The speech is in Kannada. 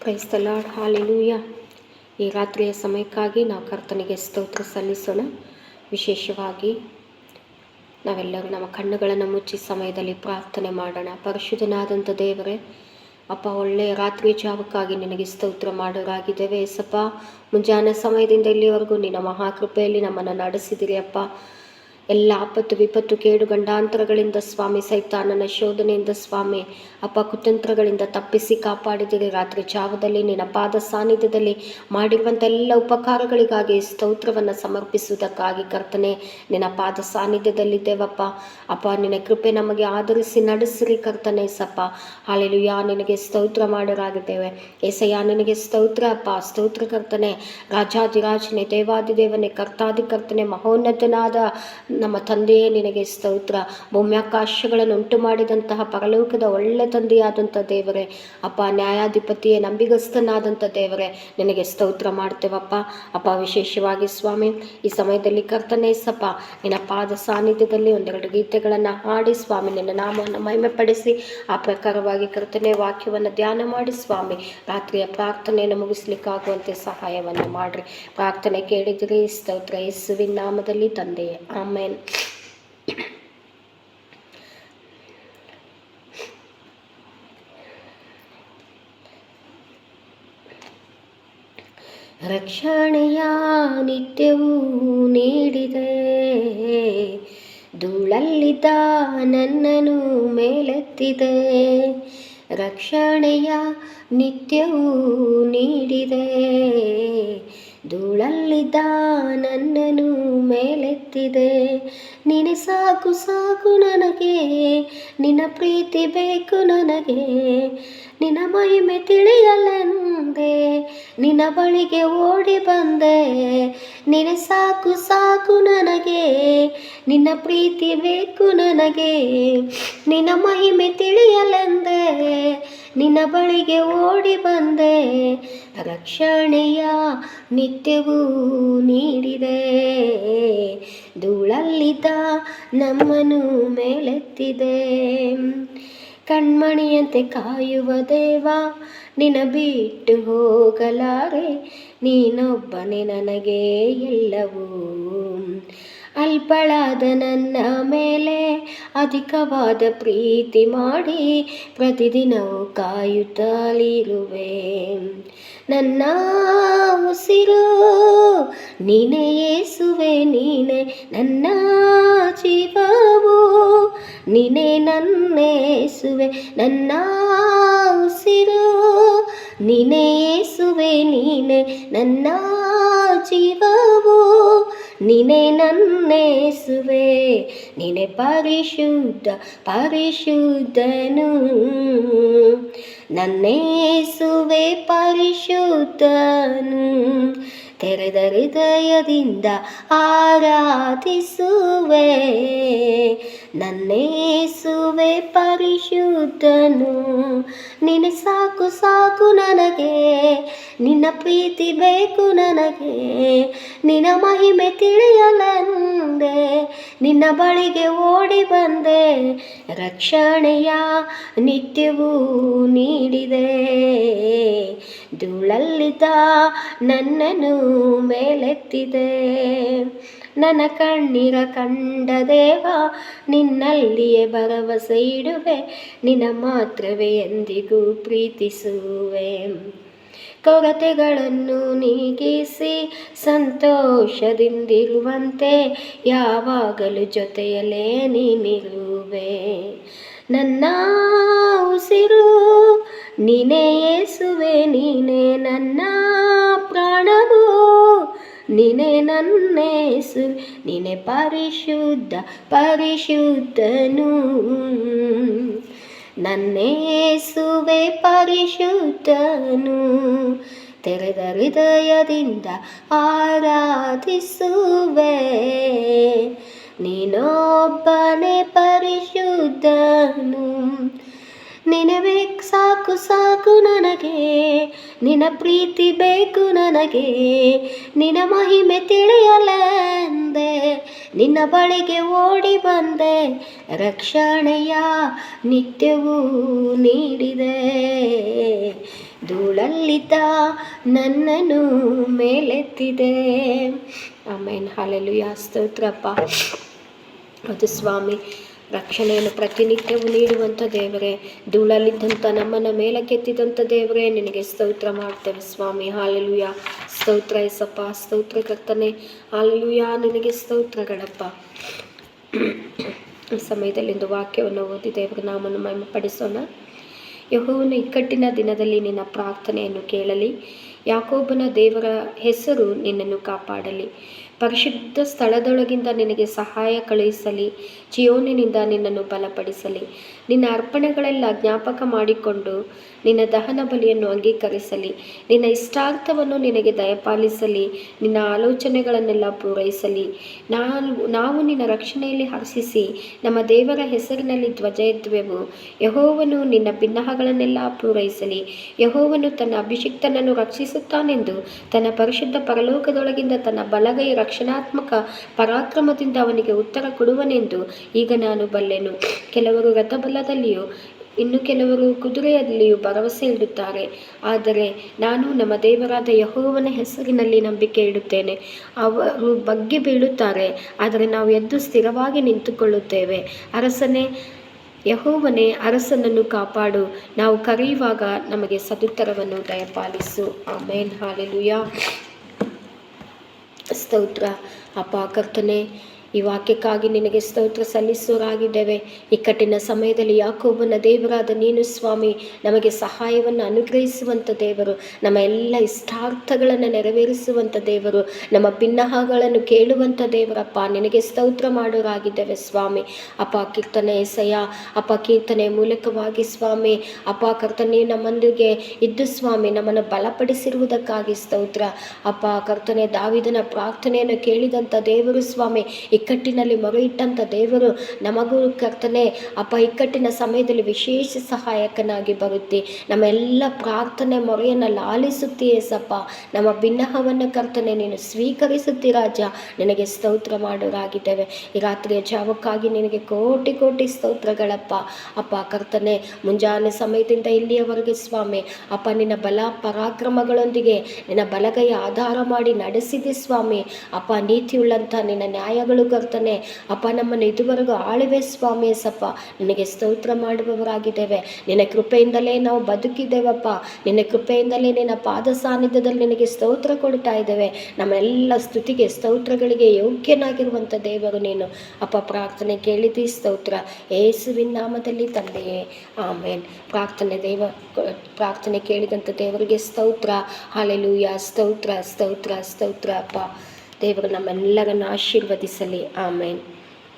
ಕ್ರೈಸ್ತಲಾಡ್ ಹಾಲೆಲೂಯ ಈ ರಾತ್ರಿಯ ಸಮಯಕ್ಕಾಗಿ ನಾವು ಕರ್ತನಿಗೆ ಸ್ತೋತ್ರ ಸಲ್ಲಿಸೋಣ. ವಿಶೇಷವಾಗಿ ನಾವೆಲ್ಲರೂ ನಮ್ಮ ಕಣ್ಣುಗಳನ್ನು ಮುಚ್ಚಿ ಸಮಯದಲ್ಲಿ ಪ್ರಾರ್ಥನೆ ಮಾಡೋಣ. ಪರಿಶುದ್ಧನಾದಂಥ ದೇವರೇ, ಅಪ್ಪ ಒಳ್ಳೆಯ ರಾತ್ರಿ ಜಾವಕ್ಕಾಗಿ ನಿನಗೆ ಸ್ತೋತ್ರ ಮಾಡೋರಾಗಿದ್ದೇವೆ. ಸಪ್ಪ ಮುಂಜಾನೆ ಸಮಯದಿಂದ ಇಲ್ಲಿವರೆಗೂ ನಿನ್ನ ಮಹಾಕೃಪೆಯಲ್ಲಿ ನಮ್ಮನ್ನು ನಡೆಸಿದಿರಿ. ಅಪ್ಪ ಎಲ್ಲ ಆಪತ್ತು ವಿಪತ್ತು ಕೇಡು ಗಂಡಾಂತರಗಳಿಂದ ಸ್ವಾಮಿ ಸೈತಾನನ ಶೋಧನೆಯಿಂದ ಸ್ವಾಮಿ ಅಪ್ಪ ಕುತಂತ್ರಗಳಿಂದ ತಪ್ಪಿಸಿ ಕಾಪಾಡಿದಿರಿ ರಾತ್ರಿ ಜಾವದಲ್ಲಿ ನಿನ್ನ ಪಾದ ಸಾನ್ನಿಧ್ಯದಲ್ಲಿ ಮಾಡಿರುವಂಥ ಎಲ್ಲ ಉಪಕಾರಗಳಿಗಾಗಿ ಸ್ತೋತ್ರವನ್ನು ಸಮರ್ಪಿಸುವುದಕ್ಕಾಗಿ ಕರ್ತನೆ ನಿನ್ನ ಪಾದ ಸಾನ್ನಿಧ್ಯದಲ್ಲಿದ್ದೇವಪ್ಪ ಅಪ್ಪ ನಿನ್ನ ಕೃಪೆ ನಮಗೆ ಆಧರಿಸಿ ನಡೆಸಿರಿ ಕರ್ತನೆ ಸಪ್ಪ. ಹಾಲೆಲುಯಾ, ನಿನಗೆ ಸ್ತೋತ್ರ ಮಾಡೋರಾಗಿದ್ದೇವೆ. ಏಸಯ್ಯ, ನಿನಗೆ ಸ್ತೋತ್ರ, ಅಪ್ಪ, ಸ್ತೋತ್ರ ಕರ್ತನೆ. ರಾಜಾದಿರಾಜನೇ ದೇವಾದಿದೇವನೇ ಕರ್ತಾದಿ ಕರ್ತನೆ ಮಹೋನ್ನತನಾದ ನಮ್ಮ ತಂದೆಯೇ ನಿನಗೆ ಸ್ತೋತ್ರ. ಭೂಮ್ಯಾಕಾಶಗಳನ್ನು ಉಂಟು ಮಾಡಿದಂತಹ ಪರಲೋಕದ ಒಳ್ಳೆ ತಂದೆಯಾದಂಥ ದೇವರೇ. ಅಪ್ಪ, ನ್ಯಾಯಾಧಿಪತಿಯೇ ನಂಬಿಗಸ್ತನಾದಂಥ ದೇವರೇ, ನಿನಗೆ ಸ್ತೋತ್ರ ಮಾಡ್ತೇವಪ್ಪ. ಅಪ್ಪ, ವಿಶೇಷವಾಗಿ ಸ್ವಾಮಿ, ಈ ಸಮಯದಲ್ಲಿ ಕರ್ತನೇ ಸಪ್ಪ ನಿನ್ನ ಪಾದ ಸಾನ್ನಿಧ್ಯದಲ್ಲಿ ಒಂದೆರಡು ಗೀತೆಗಳನ್ನು ಹಾಡಿ ಸ್ವಾಮಿ, ನಿನ್ನ ನಾಮವನ್ನು ಮಹಿಮೆಪಡಿಸಿ, ಆ ಪ್ರಕಾರವಾಗಿ ಕರ್ತನೆ ವಾಕ್ಯವನ್ನು ಧ್ಯಾನ ಮಾಡಿ ಸ್ವಾಮಿ. ರಾತ್ರಿಯ ಪ್ರಾರ್ಥನೆಯನ್ನು ಮುಗಿಸ್ಲಿಕ್ಕಾಗುವಂತೆ ಸಹಾಯವನ್ನು ಮಾಡಿರಿ. ಪ್ರಾರ್ಥನೆ ಕೇಳಿದಿರಿ, ಸ್ತೋತ್ರ. ಯೇಸುವಿನ ನಾಮದಲ್ಲಿ ತಂದೆಯೇ. ಆಮೇಲೆ ರಕ್ಷಣೆಯ ನಿತ್ಯವೂ ನೀಡಿದೆ. ಧೂಳಲ್ಲಿದ್ದ ನನ್ನನು ಮೇಲೆತ್ತಿದೆ. ರಕ್ಷಣೆಯ ನಿತ್ಯವೂ ನೀಡಿದೆ. ಧೂಳಲ್ಲಿದ್ದ ನನ್ನನು ಮೇಲೆತ್ತಿದೆ. ನೀನು ಸಾಕು ಸಾಕು ನನಗೆ ನಿನ್ನ ಪ್ರೀತಿ ಬೇಕು ನನಗೆ. ನಿನ್ನ ಮಹಿಮೆ ತಿಳಿಯಲೆಂದೆ, ನಿನ್ನ ಬಳಿಗೆ ಓಡಿ ಬಂದೆ. ನಿನ್ನ ಸಾಕು ಸಾಕು ನನಗೆ, ನಿನ್ನ ಪ್ರೀತಿ ಬೇಕು ನನಗೆ. ನಿನ್ನ ಮಹಿಮೆ ತಿಳಿಯಲೆಂದೆ, ನಿನ್ನ ಬಳಿಗೆ ಓಡಿ ಬಂದೆ. ರಕ್ಷಣೆಯ ನಿತ್ಯವೂ ನೀಡಿದೆ. ಧೂಳಲ್ಲಿದ್ದ ನಮ್ಮನ್ನು ಮೇಲೆತ್ತಿದೆ. ಕಣ್ಮಣಿಯಂತೆ ಕಾಯುವ ದೇವ ನಿನ ಬಿಟ್ಟು ಹೋಗಲಾರೆ, ನೀನೊಬ್ಬನೇ ನನಗೆ ಎಲ್ಲವೂ. ಅಲ್ಪಳಾದ ನನ್ನ ಮೇಲೆ ಅಧಿಕವಾದ ಪ್ರೀತಿ ಮಾಡಿ ಪ್ರತಿದಿನವೂ ಕಾಯುತ್ತಲಿರುವೆ. ನನ್ನ ಉಸಿರು ನೀನೇ ಏಸುವೆ, ನೀನೆ ನನ್ನ ಜೀವವು. ನೀನೇ ನನ್ನೇಸುವೆ ನನ್ನ ಉಸಿರು ನೀನೇ ಏಸುವೆ, ನೀನೆ ನನ್ನ ಜೀವವು. ನೀನೆ ನನ್ನೇಸುವೆ ನೀನೆ ಪರಿಶುದ್ಧ ಪರಿಶುದ್ಧನು. ನನ್ನೇಸುವೆ ಪರಿಶುದ್ಧನು. ತೆರೆದ ಹೃದಯದಿಂದ ಆರಾಧಿಸುವೆ. ನನ್ನೇಸುವೆ ಪರಿಶುದ್ಧನು. ನಿನ್ನ ಸಾಕು ಸಾಕು ನನಗೆ. ನಿನ್ನ ಪ್ರೀತಿ ಬೇಕು ನನಗೆ. ನಿನ್ನ ಮಹಿಮೆ ತಿಳಿಯಲೆಂದೆ, ನಿನ್ನ ಬಳಿಗೆ ಓಡಿ ಬಂದೆ, ರಕ್ಷಣೆಯ ನಿತ್ಯವೂ ನೀಡಿದೆ. ಧೂಳಲ್ಲಿದ್ದ ನನ್ನನ್ನು ಮೇಲೆತ್ತಿದೆ. ನನ್ನ ಕಣ್ಣೀರ ಕಂಡ ದೇವ, ನಿನ್ನಲ್ಲಿಯೇ ಭರವಸೆ ಇಡುವೆ, ನಿನ್ನ ಮಾತ್ರವೇ ಎಂದಿಗೂ ಪ್ರೀತಿಸುವೆ. ಕೊರತೆಗಳನ್ನು ನೀಗಿಸಿ ಸಂತೋಷದಿಂದಿರುವಂತೆ ಯಾವಾಗಲೂ ಜೊತೆಯಲ್ಲೇ ನೀನಿರುವೆ ನನ್ನ ಉಸಿರು ನೀನೇ ಏಸುವೆ, ನೀನೇ ನನ್ನ ಪ್ರಾಣವು, ನಿನೆ ನನ್ನೇಸು ನೀನೆ ಪರಿಶುದ್ಧ, ಪರಿಶುದ್ಧನು. ನನ್ನೇಸುವೆ ಪರಿಶುದ್ಧನು ತೆರೆದ ಹೃದಯದಿಂದ ಆರಾಧಿಸುವೆ. ನೀನೊಬ್ಬನೇ ಪರಿಶುದ್ಧನು, ನಿನವೇ ಸಾಕು ಸಾಕು ನನಗೆ. ನಿನ್ನ ಪ್ರೀತಿ ಬೇಕು ನನಗೆ. ನಿನ್ನ ಮಹಿಮೆ ತಿಳಿಯಲೆಂದೆ ನಿನ್ನ ಬಳಿಗೆ ಓಡಿ ಬಂದೆ. ರಕ್ಷಣೆಯ ನಿತ್ಯವೂ ನೀಡಿದೆ. ಧೂಳಲ್ಲಿದ್ದ ನನ್ನನ್ನು ಮೇಲೆತ್ತಿದೆ. ಆಮೇಲೆ ಹಾಲೆಲುಯ ಯಾಸ್ತೋತ್ರಪ್ಪ ಅದು ಸ್ವಾಮಿ ರಕ್ಷಣೆಯನ್ನು ಪ್ರತಿನಿತ್ಯವೂ ನೀಡುವಂಥ ದೇವರೇ ಧೂಳಲ್ಲಿದ್ದಂಥ ನಮ್ಮನ್ನು ಮೇಲಕ್ಕೆತ್ತಿದಂಥ ದೇವರೇ, ನಿನಗೆ ಸ್ತೋತ್ರ ಮಾಡ್ತೇವೆ ಸ್ವಾಮಿ. ಹಾಲೆಲುಯ. ಸ್ತೋತ್ರ ಎಸಪ್ಪ, ಸ್ತೋತ್ರ ಕರ್ತನೆ. ಹಾಲೆಲುಯ, ನಿನಗೆ ಸ್ತೋತ್ರಗಳಪ್ಪ ಈ ಸಮಯದಲ್ಲಿ ಒಂದು ವಾಕ್ಯವನ್ನು ಓದಿ ದೇವರ ನಾಮನ್ನು ಮಹಿಮೆಪಡಿಸೋಣ. ಯಹೋವನ ಇಕ್ಕಟ್ಟಿನ ದಿನದಲ್ಲಿ ನಿನ್ನ ಪ್ರಾರ್ಥನೆಯನ್ನು ಕೇಳಲಿ. ಯಾಕೋಬನ ದೇವರ ಹೆಸರು ನಿನ್ನನ್ನು ಕಾಪಾಡಲಿ. ಪರಿಶುದ್ಧ ಸ್ಥಳದೊಳಗಿಂದ ನಿನಗೆ ಸಹಾಯ ಕಳುಹಿಸಲಿ, ಚಿಯೋನಿನಿಂದ ನಿನ್ನನ್ನು ಬಲಪಡಿಸಲಿ. ನಿನ್ನ ಅರ್ಪಣೆಗಳೆಲ್ಲ ಜ್ಞಾಪಕ ಮಾಡಿಕೊಂಡು ನಿನ್ನ ದಹನ ಬಲಿಯನ್ನು ಅಂಗೀಕರಿಸಲಿ. ನಿನ್ನ ಇಷ್ಟಾರ್ಥವನ್ನು ನಿನಗೆ ದಯಪಾಲಿಸಲಿ. ನಿನ್ನ ಆಲೋಚನೆಗಳನ್ನೆಲ್ಲ ಪೂರೈಸಲಿ. ನಾನು, ನಾವು ನಿನ್ನ ರಕ್ಷಣೆಯಲ್ಲಿ ಹರ್ಷಿಸಿ, ನಮ್ಮ ದೇವರ ಹೆಸರಿನಲ್ಲಿ ಧ್ವಜ ಎತ್ತುವೆವು. ಯಹೋವನು ನಿನ್ನ ಭಿನ್ನಹಗಳನ್ನೆಲ್ಲ ಪೂರೈಸಲಿ. ಯಹೋವನು ತನ್ನ ಅಭಿಷಿಕ್ತನನ್ನು ರಕ್ಷಿಸುತ್ತಾನೆಂದು, ತನ್ನ ಪರಿಶುದ್ಧ ಪರಲೋಕದೊಳಗಿಂದ ತನ್ನ ಬಲಗೈ ರಕ್ಷಣಾತ್ಮಕ ಪರಾಕ್ರಮದಿಂದ ಅವನಿಗೆ ಉತ್ತರ ಕೊಡುವನೆಂದು ಈಗ ನಾನು ಬಲ್ಲೆನು. ಕೆಲವರು ರಥಬಲದಲ್ಲಿಯೂ, ಇನ್ನು ಕೆಲವರು ಕುದುರೆಯಲ್ಲಿಯೂ ಭರವಸೆ ಇಡುತ್ತಾರೆ. ಆದರೆ ನಾನು ನಮ್ಮ ದೇವರಾದ ಯಹೋವನ ಹೆಸರಿನಲ್ಲಿ ನಂಬಿಕೆ ಇಡುತ್ತೇನೆ. ಅವರು ಬಗ್ಗೆ ಬೀಳುತ್ತಾರೆ, ಆದರೆ ನಾವು ಎದ್ದು ಸ್ಥಿರವಾಗಿ ನಿಂತುಕೊಳ್ಳುತ್ತೇವೆ. ಅರಸನೇ, ಯಹೋವನೇ, ಅರಸನನ್ನು ಕಾಪಾಡು. ನಾವು ಕರೆಯುವಾಗ ನಮಗೆ ಸದುತ್ತರವನ್ನು ದಯಪಾಲಿಸು. ಆಮೇನ್. ಹಾಲೆಲುಯ. ಸ್ತೋತ್ರ ಅಪ್ಪ ಕರ್ತನೆ ಈ ವಾಕ್ಯಕ್ಕಾಗಿ ನಿನಗೆ ಸ್ತೋತ್ರ ಸಲ್ಲಿಸೋರಾಗಿದ್ದೇವೆ ಇಕ್ಕಟ್ಟಿನ ಸಮಯದಲ್ಲಿ ಯಾಕೋಬನ ದೇವರಾದ ನೀನು ಸ್ವಾಮಿ, ನಮಗೆ ಸಹಾಯವನ್ನು ಅನುಗ್ರಹಿಸುವಂಥ ದೇವರು, ನಮ್ಮ ಎಲ್ಲ ಇಷ್ಟಾರ್ಥಗಳನ್ನು ನೆರವೇರಿಸುವಂಥ ದೇವರು, ನಮ್ಮ ಭಿನ್ನಹಗಳನ್ನು ಕೇಳುವಂಥ ದೇವರಪ್ಪ, ನಿನಗೆ ಸ್ತೋತ್ರ ಮಾಡೋರಾಗಿದ್ದೇವೆ ಸ್ವಾಮಿ. ಅಪ ಕೀರ್ತನೆ ಸಯ ಅಪ ಕೀರ್ತನೆ ಮೂಲಕವಾಗಿ ಸ್ವಾಮಿ, ಅಪ ಕರ್ತನೆ ನಮ್ಮೊಂದಿಗೆ ಇದ್ದು ಸ್ವಾಮಿ, ನಮ್ಮನ್ನು ಬಲಪಡಿಸಿರುವುದಕ್ಕಾಗಿ ಸ್ತೋತ್ರ. ಅಪ ಕರ್ತನೆ ದಾವಿದನ ಪ್ರಾರ್ಥನೆಯನ್ನು ಕೇಳಿದಂಥ ದೇವರು ಸ್ವಾಮಿ ಇಕ್ಕಟ್ಟಿನಲ್ಲಿ ಮೊರೆಯಿಟ್ಟಂಥ ದೇವರು ನಮಗೂ ಕರ್ತನೆ, ಅಪ್ಪ, ಇಕ್ಕಟ್ಟಿನ ಸಮಯದಲ್ಲಿ ವಿಶೇಷ ಸಹಾಯಕನಾಗಿ ಬರುತ್ತೆ. ನಮ್ಮೆಲ್ಲ ಪ್ರಾರ್ಥನೆ ಮೊರೆಯನ್ನು ಲಾಲಿಸುತ್ತೀಯೇ ಸಪ್ಪ. ನಮ್ಮ ಭಿನ್ನಹವನ್ನು ಕರ್ತನೆ, ನೀನು ಸ್ವೀಕರಿಸುತ್ತಿ ರಾಜ. ನಿನಗೆ ಸ್ತೋತ್ರ ಮಾಡೋರಾಗಿದ್ದೇವೆ. ಈ ರಾತ್ರಿಯ ಜಾವಕ್ಕಾಗಿ ನಿನಗೆ ಕೋಟಿ ಕೋಟಿ ಸ್ತೋತ್ರಗಳಪ್ಪ. ಅಪ್ಪ, ಕರ್ತನೆ, ಮುಂಜಾನೆ ಸಮಯದಿಂದ ಇಲ್ಲಿಯವರೆಗೆ ಸ್ವಾಮಿ. ಅಪ್ಪ, ನಿನ್ನ ಬಲ ಪರಾಕ್ರಮಗಳೊಂದಿಗೆ ನಿನ್ನ ಬಲಗೈ ಆಧಾರ ಮಾಡಿ ನಡೆಸಿದೆ ಸ್ವಾಮಿ. ಅಪ್ಪ ನೀತಿಯುಳ್ಳಂಥ ನಿನ್ನ ನ್ಯಾಯಗಳು ಕರ್ತನೆ ಅಪ್ಪ, ನಮ್ಮನ್ನು ಇದುವರೆಗೂ ಆಳುವೆ ಸ್ವಾಮಿ ಸಪ್ಪ ನಿನಗೆ ಸ್ತೋತ್ರ ಮಾಡುವವರಾಗಿದ್ದೇವೆ. ನಿನ್ನ ಕೃಪೆಯಿಂದಲೇ ನಾವು ಬದುಕಿದ್ದೇವಪ್ಪ. ನಿನ್ನ ಕೃಪೆಯಿಂದಲೇ ನಿನ್ನ ಪಾದ ಸಾನ್ನಿಧ್ಯದಲ್ಲಿ ನಿನಗೆ ಸ್ತೋತ್ರ ಕೊಡ್ತಾ ಇದ್ದೇವೆ. ನಮ್ಮೆಲ್ಲ ಸ್ತುತಿಗೆ ಸ್ತೋತ್ರಗಳಿಗೆ ಯೋಗ್ಯನಾಗಿರುವಂಥ ದೇವರು ನೀನು. ಅಪ್ಪ, ಪ್ರಾರ್ಥನೆ ಕೇಳಿದಿ ಸ್ತೋತ್ರ. ಏಸುವಿನ ನಾಮದಲ್ಲಿ ತಂದೆಯೇ. ಆಮೇಲೆ ಪ್ರಾರ್ಥನೆ ದೇವ, ಪ್ರಾರ್ಥನೆ ಕೇಳಿದಂಥ ದೇವರಿಗೆ ಸ್ತೋತ್ರ. ಹಾಲೆಲೂಯ. ಸ್ತೋತ್ರ ಸ್ತೋತ್ರ ಸ್ತೋತ್ರ, ಅಪ್ಪ. ದೇವರು ನಮ್ಮೆಲ್ಲರನ್ನು ಆಶೀರ್ವದಿಸಲಿ. ಆಮೇನ್.